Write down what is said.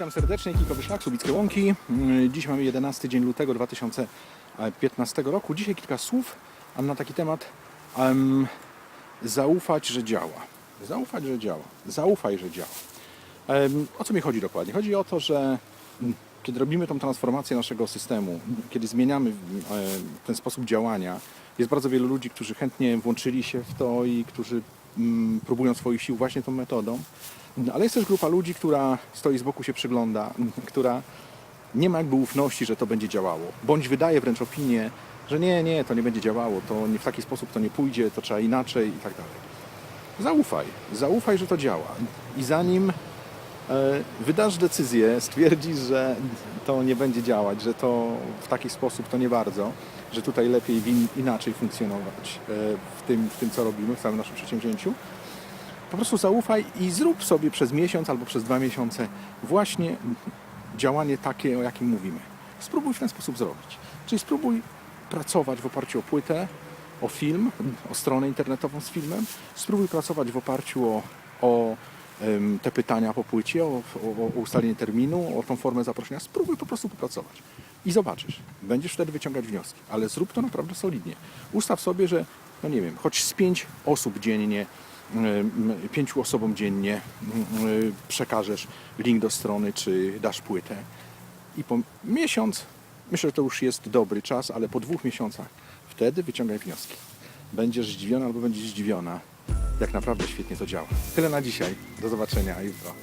Witam serdecznie, Kikowy Szlak, Subickie Łąki. Mm, Dziś mamy 11 dzień lutego 2015 roku. Dzisiaj kilka słów na taki temat em, zaufać, że działa. Zaufać, że działa. Zaufaj, że działa. Em, O co mi chodzi dokładnie? Chodzi o to, że kiedy robimy tą transformację naszego systemu, kiedy zmieniamy ten sposób działania, jest bardzo wielu ludzi, którzy chętnie włączyli się w to i którzy próbują swoich sił właśnie tą metodą. No, Ale jest też grupa ludzi, która stoi z boku, się przygląda, która nie ma jakby ufności, że to będzie działało. Bądź wydaje wręcz opinię, że nie, nie, to nie będzie działało, to nie w taki sposób to nie pójdzie, to trzeba inaczej i tak dalej. Zaufaj, zaufaj, że to działa. I zanim wydasz decyzję, stwierdzisz, że to nie będzie działać, że to w taki sposób to nie bardzo, że tutaj lepiej inaczej funkcjonować e, w tym, w tym, co robimy, w całym naszym przedsięwzięciu, po prostu zaufaj i zrób sobie przez miesiąc albo przez dwa miesiące właśnie działanie takie, o jakim mówimy. Spróbuj w ten sposób zrobić. Czyli spróbuj pracować w oparciu o płytę, o film, o stronę internetową z filmem. Spróbuj pracować w oparciu o, o te pytania po płycie, o, o, o ustalenie terminu, o tą formę zaproszenia. Spróbuj po prostu popracować. I zobaczysz. Będziesz wtedy wyciągać wnioski. Ale zrób to naprawdę solidnie. Ustaw sobie, że, no nie wiem, choć z pięć osób dziennie pięciu osobom dziennie em, y, przekażesz link do strony, czy dasz płytę. I po miesiąc, myślę, że to już jest dobry czas, ale po dwóch miesiącach wtedy wyciągaj wnioski. Będziesz zdziwiony albo będziesz zdziwiona, jak naprawdę świetnie to działa. Tyle na dzisiaj. Do zobaczenia jutro.